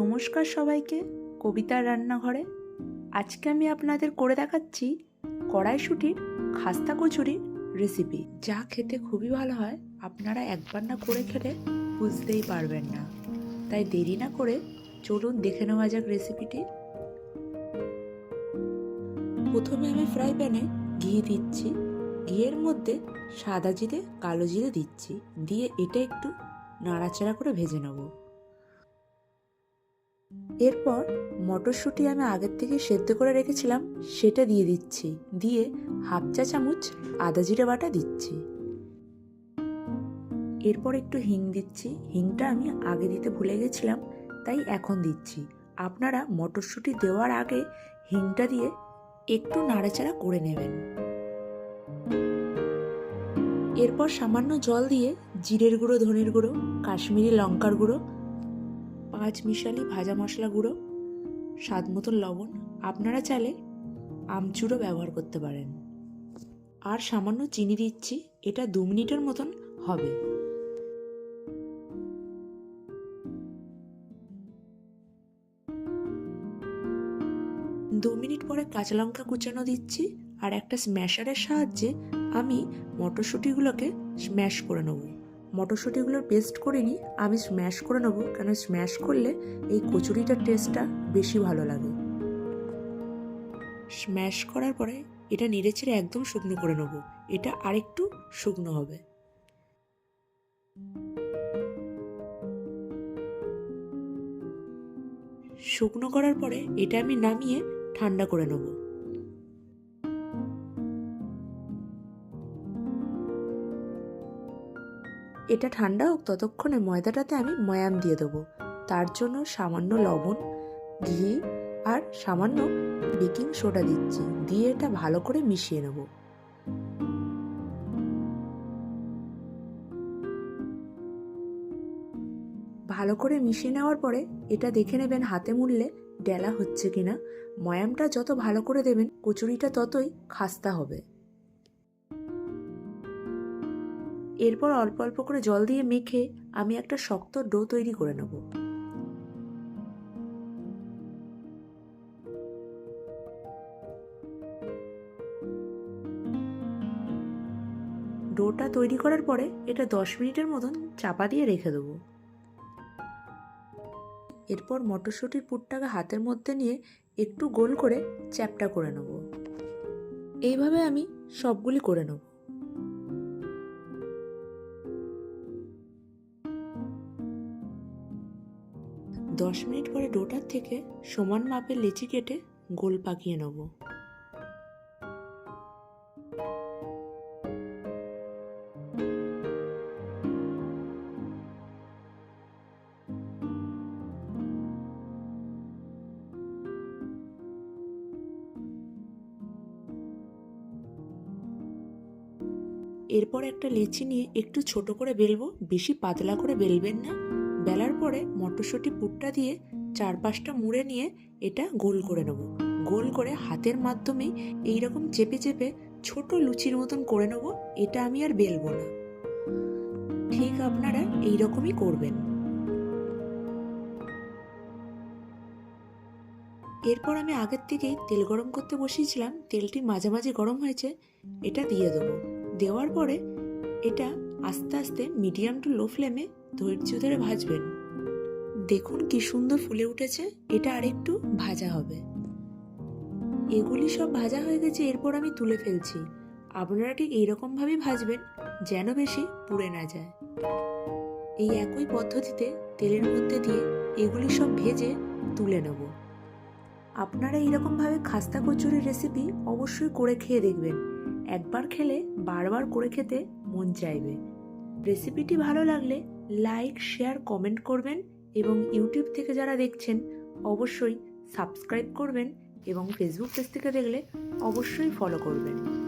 নমস্কার সবাইকে কবিতার রান্নাঘরে। আজকে আমি আপনাদের করে দেখাচ্ছি কড়াইশুটির খাস্তা কচুরির রেসিপি যা খেতে খুবই ভালো হয়, আপনারা একবার না করে খেলে বুঝতেই পারবেন না। তাই দেরি না করে চলুন দেখে নেওয়া যাক রেসিপিটি প্রথমে আমি ফ্রাই প্যানে ঘি দিচ্ছি। ঘিয়ের মধ্যে সাদা জিরে, কালো জিরে দিচ্ছি। দিয়ে এটা একটু নাড়াচাড়া করে ভেজে নেব। এরপর মটরশুঁটি আমি আগের থেকে সেদ্ধ করে রেখেছিলাম, সেটা দিয়ে দিচ্ছি। দিয়ে হাফ চা চামচ আদা জিরে বাটা দিচ্ছি। এরপর একটু হিং দিচ্ছি। হিংটা আমি আগে দিতে ভুলে গেছিলাম, তাই এখন দিচ্ছি। আপনারা মটরশুঁটি দেওয়ার আগে হিংটা দিয়ে একটু নাড়াচাড়া করে নেবেন। এরপর সামান্য জল দিয়ে জিরের গুঁড়ো, ধনের গুঁড়ো, কাশ্মীরি লঙ্কার গুঁড়ো পাঁচ মিশালি ভাজা মশলা গুঁড়ো, স্বাদ মতন লবণ, আপনারা চাইলে আমচুরও ব্যবহার করতে পারেন। আর সামান্য চিনি দিচ্ছি, এটা দু মিনিটের মতন হবে। দু মিনিট পরে কাঁচা লঙ্কা কুচানো দিচ্ছি, আর একটা স্ম্যাশারের সাহায্যে আমি মটরশুঁটিগুলোকে স্ম্যাশ করে নেব। মটরশুঁটিগুলোর পেস্ট করিনি আমি স্ম্যাশ করে নেব। কেন স্ম্যাশ করলে এই কচুরিটার টেস্টটা বেশি ভালো লাগে। স্ম্যাশ করার পরে এটা নেড়ে একদম শুকনো করে নেব। এটা আরেকটু শুকনো হবে। শুকনো করার পরে এটা আমি নামিয়ে ঠান্ডা করে নেব। এটা ঠান্ডা হোক, ততক্ষণে ময়দাটাতে আমি ময়াম দিয়ে দেবো। তার জন্য সামান্য লবণ, ঘি আর সামান্য বেকিং সোডা দিচ্ছি। দিয়ে এটা ভালো করে মিশিয়ে নেব। ভালো করে মিশিয়ে নেওয়ার পরে এটা দেখে নেবেন হাতে মুড়লে ডেলা হচ্ছে কিনা। ময়ামটা যত ভালো করে দেবেন, কচুরিটা ততই খাস্তা হবে। এরপর অল্প অল্প করে জল দিয়ে মেখে আমি একটা শক্ত ডো তৈরি করে নেব। ডোটা তৈরি করার পরে এটা দশ মিনিটের মতন চাপা দিয়ে রেখে দেবো। এরপর মটরশুঁটির পুরটাকে হাতের মধ্যে নিয়ে একটু গোল করে চ্যাপটা করে নেব। এইভাবে আমি সবগুলি করে নেব। দশ মিনিট পরে ডোটার থেকে সমান মাপের লিচি কেটে গোল পাকিয়ে নেব। এরপর একটা লিচি নিয়ে একটু ছোট করে বেলবো, বেশি পাতলা করে বেলবেন না। বেলার পরে মটরশুঁটি পুরটা দিয়ে চারপাশটা মুড়ে নিয়ে এটা গোল করে নেব। গোল করে হাতের মাধ্যমে এইরকম চেপে চেপে ছোট লুচির মতন করে নেব, এটা আমি আর বেলবো না। ঠিক আপনারা এই রকমই করবেন। এরপর আমি আগের থেকেই তেল গরম করতে বসিয়েছিলাম, তেলটি মাঝামাঝি গরম হয়েছে, এটা দিয়ে দেবো। দেওয়ার পরে এটা আস্তে আস্তে মিডিয়াম টু লো ফ্লেমে ধৈর্য ধরে ভাজবেন। দেখুন কি সুন্দর ফুলে উঠেছে, এটা আরেকটু ভাজা হবে। এগুলি সব ভাজা হয়ে গেছে, এরপর আমি তুলে ফেলছি। আপনারা ঠিক এইরকমভাবেই ভাজবেন, যেন বেশি পুড়ে না যায়। এই একই পদ্ধতিতে তেলের মধ্যে দিয়ে এগুলি সব ভেজে তুলে নেব। আপনারা এইরকমভাবে খাস্তা কচুরির রেসিপি অবশ্যই করে খেয়ে দেখবেন। একবার খেলে বারবার করে খেতে মন চাইবে। রেসিপিটি ভালো লাগলে লাইক, শেয়ার, কমেন্ট করবেন এবং ইউটিউব থেকে যারা দেখছেন, অবশ্যই সাবস্ক্রাইব করবেন এবং ফেসবুক পেজ থেকে দেখলে অবশ্যই ফলো করবেন।